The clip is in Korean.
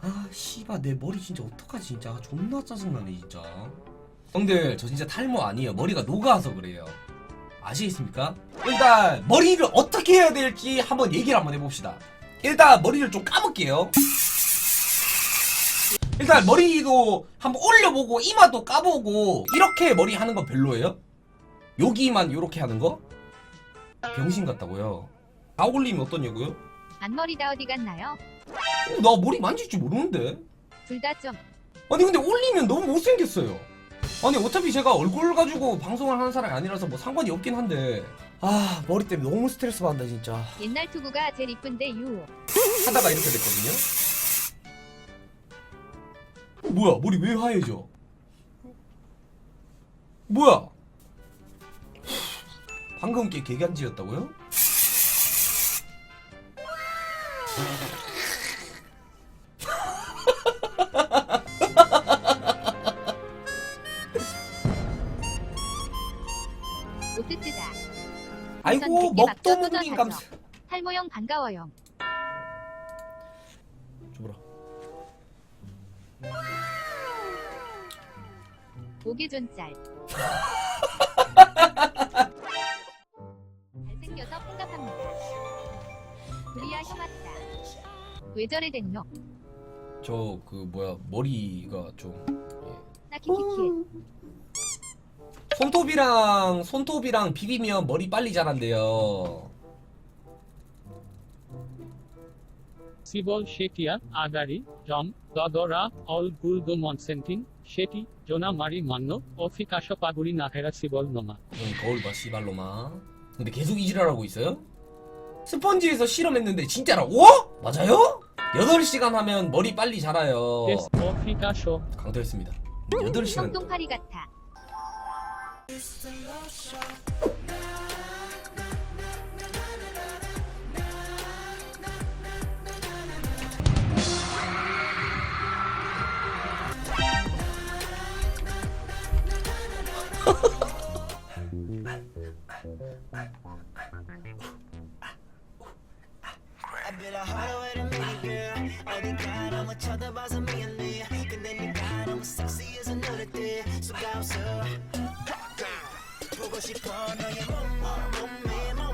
아 씨발 내 머리 진짜 어떡하지 진짜 아, 존나 짜증나네 진짜 형들 저 진짜 탈모 아니에요 머리가 녹아서 그래요 아시겠습니까? 일단 머리를 어떻게 해야 될지 한번 얘기를 한번 해봅시다 일단 머리를 좀 감을게요 일단 머리도 한번 올려보고 이마도 까보고 이렇게 머리 하는 건 별로예요? 여기만 이렇게 하는 거? 병신 같다고요 다 올리면 어떠냐고요? 앞머리 다 어디 갔나요? 어, 나 머리 만질 줄 모르는데. 둘 다 좀. 아니 근데 올리면 너무 못생겼어요. 아니 어차피 제가 얼굴 가지고 방송을 하는 사람이 아니라서 뭐 상관이 없긴 한데. 아 머리 때문에 너무 스트레스 받는다 진짜. 옛날 투구가 제일 이쁜데 유. 하다가 이렇게 됐거든요. 어, 뭐야 머리 왜 하얘져? 뭐야? 방금 게 개간지였다고요? 뜨뜨다. 아이고? 먹도무님 뜯어가죠. 감사 탈모형 반가워요. 줘보라 오개존 짤. 잘생겨서 팬갑합니다. 구리야 형 왔다. 왜 저래 됐노? 저 그 뭐야 머리가 좀나 키키키. 손톱이랑 손톱이랑 비비면 머리 빨리 자란대요. 시볼 셰티아 아가리 정 더더라 얼 굴도 먼센팅 셰티 조나 마리 만노 어피카셔 파구리 나헤라 시볼 노마. 응, 거울 봐 씨발 로마. 근데 계속 이질하라고 있어요? 스펀지에서 실험했는데 진짜라고? 어? 맞아요? 8시간 하면 머리 빨리 자라요. 강퇴했습니다. 8시간. 똥파리 같아. I built a harder way to meet girl 어디가 너무 쳐다봐 보고 싶어 너의 몸 몸매 몸